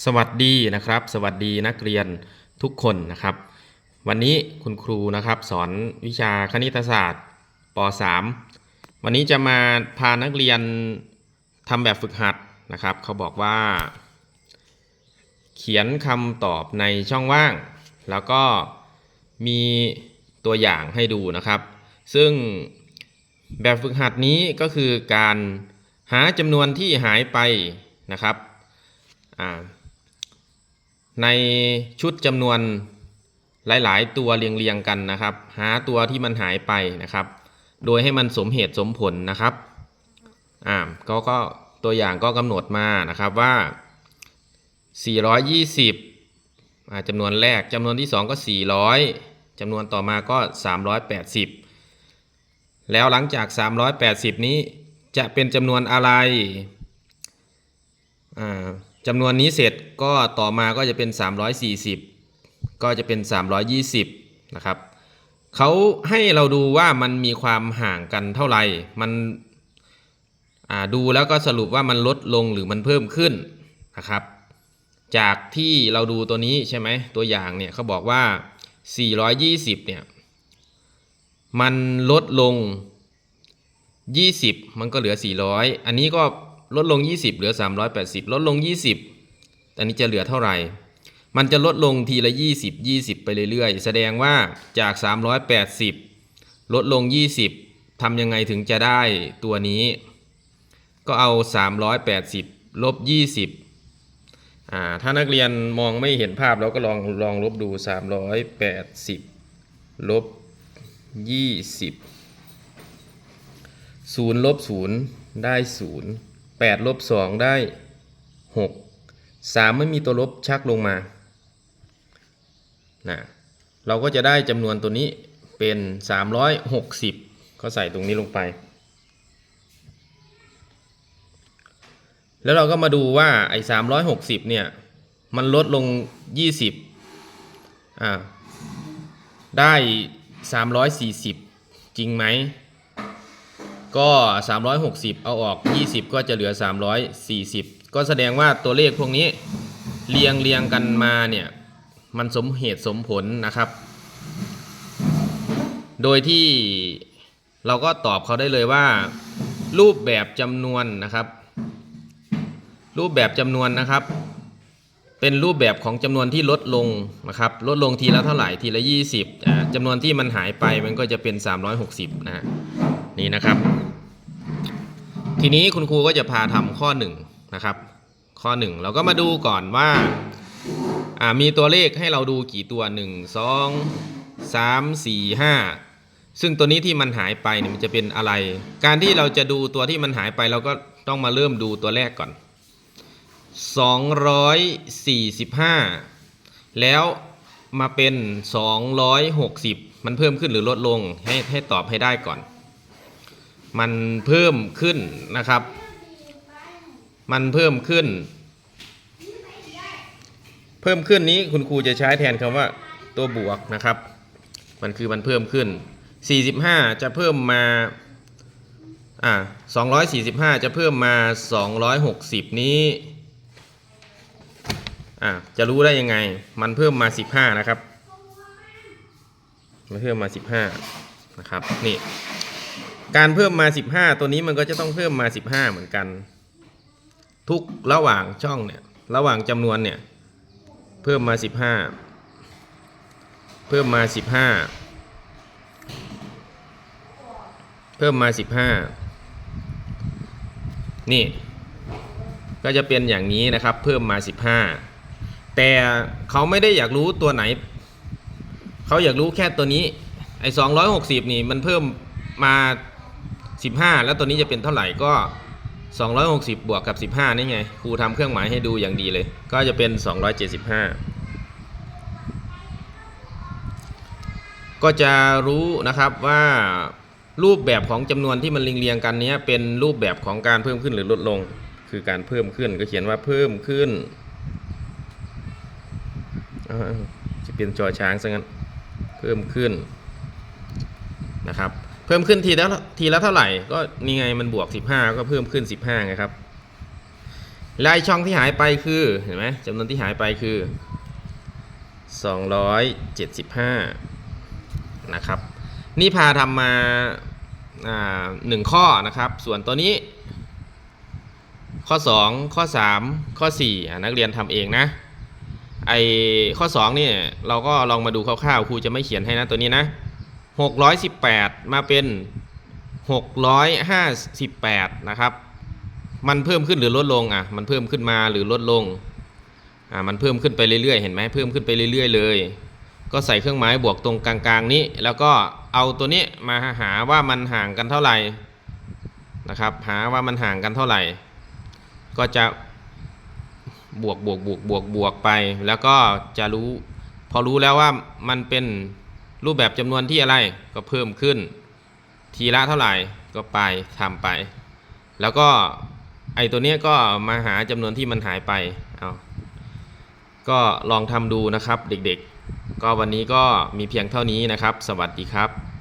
สวัสดีนะครับ สวัสดีนักเรียนทุกคนนะครับ วันนี้คุณครูนะครับสอนวิชาคณิตศาสตร์ป .3 วันนี้จะมาพานักเรียนทำแบบฝึกหัดนะครับ เขาบอกว่า เขียนคำตอบในช่องว่าง แล้วก็มีตัวอย่างให้ดูนะครับ ซึ่งแบบฝึกหัดนี้ก็คือการหาจำนวนที่หายไปนะครับ อ่า ในชุดจำนวนหลาย ๆ ตัวเรียง ๆ กันนะครับ หาตัวที่มันหายไปนะครับ โดยให้มันสมเหตุสมผลนะครับอ่าก็ก็ตัวอย่างก็กำหนดมานะครับว่า 420อ่าจำนวนแรกจำนวนที่ 2 ก็ 400จำนวนต่อมาก็ 380 แล้วหลังจาก 380 นี้จะเป็นจำนวนอะไรอ่า จำนวนนี้เสร็จก็ต่อมาก็จะเป็น 340 ก็จะเป็น 320 นะครับเขาให้เราดูว่ามันมีความห่างกันเท่าไหร่ มันดูแล้วก็สรุปว่ามันลดลงหรือมันเพิ่มขึ้นนะครับ จากที่เราดูตัวนี้ใช่ไหมตัวอย่างเนี่ยเขาบอกว่า 420 เนี่ย มันลดลง 20 มันก็เหลือ 400 อันนี้ก็ ลดลง 20 เหลือ 380 ลดลง 20อันนี้จะเหลือเท่าไหร่ มันจะลดลงทีละ 20 20 ไปเรื่อยๆ แสดงว่าจาก 380 ลดลง 20ทำยังไงถึงจะได้ตัวนี้ ก็เอา 380 ลบ 20อ่าถ้านักเรียนมองไม่เห็นภาพเราก็ลองลองลบดู 380 ลบ 20ศูนย์ลบศูนย์ได้ศู นย์แปดลบสองได้หกสามไม่มีตัวลบชักลงมานะเราก็จะได้จำนวนตัวนี้เป็นสามร้อยหกสิบก็ใส่ตรงนี้ลงไป แล้วเราก็มาดูว่าไอ้สามร้อยหกสิบเนี่ย มันลดลงยี่สิบอ่า ได้สามร้อยสี่สิบจริงไหม ก็ 360 เอาออก 20 ก็จะเหลือ 340 ก็แสดงว่าตัวเลขพวกนี้เรียงเรียงกันมาเนี่ย มันสมเหตุสมผลนะครับ โดยที่เราก็ตอบเขาได้เลยว่า รูปแบบจำนวนนะครับ รูปแบบจำนวนนะครับ เป็นรูปแบบของจำนวนที่ลดลงนะครับ ลดลงทีละเท่าไหร่ทีละ 20อ่าจำนวนที่มันหายไปมันก็จะเป็น 360 นะฮะ นี่นะครับ ทีนี้คุณครูก็จะพาทำข้อ1นะครับ ข้อ 1 เราก็มาดูก่อนว่าอ่ามีตัวเลขให้เราดูกี่ตัว 1 2 3 4 5 ซึ่งตัวนี้ที่มันหายไปเนี่ยมันจะเป็นอะไร การที่เราจะดูตัวที่มันหายไปเราก็ต้องมาเริ่มดูตัวแรกก่อน 245 แล้วมาเป็น 260 มันเพิ่มขึ้นหรือลดลงให้ให้ตอบให้ได้ก่อน มันเพิ่มขึ้นนะครับ มันเพิ่มขึ้น เพิ่มขึ้นนี้คุณครูจะใช้แทนคำว่าตัวบวกนะครับ มันคือมันเพิ่มขึ้น 45 จะเพิ่มมาอ่า245 จะเพิ่มมา 260 นี้อ่าจะรู้ได้ยังไง มันเพิ่มมา 15 นะครับ มันเพิ่มมา 15 นะครับ นี่ การเพิ่มมา 15 ตัวนี้มันก็จะต้องเพิ่มมา 15 เหมือนกัน ทุกระหว่างช่องเนี่ยระหว่างจำนวนเนี่ยเพิ่มมา 15 เพิ่มมา 15 เพิ่มมา 15 นี่ก็จะเป็นอย่างนี้นะครับ เพิ่มมา 15 แต่เขาไม่ได้อยากรู้ตัวไหน เขาอยากรู้แค่ตัวนี้ไอ้260 นี่มันเพิ่มมา 15 แล้วตัวนี้จะเป็นเท่าไหร่ก็ 260 บวกกับ 15 นี่ไง ครูทำเครื่องหมายให้ดูอย่างดีเลย ก็จะเป็น 275 ก็จะรู้นะครับว่ารูปแบบของจำนวนที่มันเรียงๆกันนี้เป็นรูปแบบของการเพิ่มขึ้นหรือลดลง คือการเพิ่มขึ้นก็เขียนว่าเพิ่มขึ้นจะเป็นจอช้างซะงั้น เพิ่มขึ้นนะครับ เพิ่มขึ้นทีละทีละเท่าไหร่ ก็นี่ไงมันบวก 15 ก็เพิ่มขึ้น 15ไงครับและไอ้ช่องที่หายไปคือเห็นไหมจำนวนที่หายไปคือ 275 นะครับ นี่พาทำมาาหนึ่งข้อนะครับ ส่วนตัวนี้ ข้อ 2 ข้อ 3 ข้อ4อ่นักเรียนทำเองนะไอข้อ2เนี่ยเราก็ลองมาดูคร่าวๆครูจะไม่เขียนให้นะตัวนี้นะ 618 มาเป็น 658 นะครับ มันเพิ่มขึ้นหรือลดลงอะ มันเพิ่มขึ้นมาหรือลดลง อ่า มันเพิ่มขึ้นไปเรื่อยๆ เห็นไหมเพิ่มขึ้นไปเรื่อยๆ เลย ก็ใส่เครื่องหมายบวกตรงกลางๆนี้ แล้วก็เอาตัวนี้มาหาว่ามันห่างกันเท่าไหร่ นะครับ หาว่ามันห่างกันเท่าไหร่ ก็จะบวกบวกบวกบวกบวกไป แล้วก็จะรู้ พอรู้แล้วว่ามันเป็น รูปแบบจำนวนที่อะไรก็เพิ่มขึ้น ทีละเท่าไหร่ก็ไปทำไป แล้วก็ไอตัวเนี้ยก็มาหาจำนวนที่มันหายไปเอาก็ลองทำดูนะครับเด็กๆ ก็วันนี้ก็มีเพียงเท่านี้นะครับ สวัสดีครับ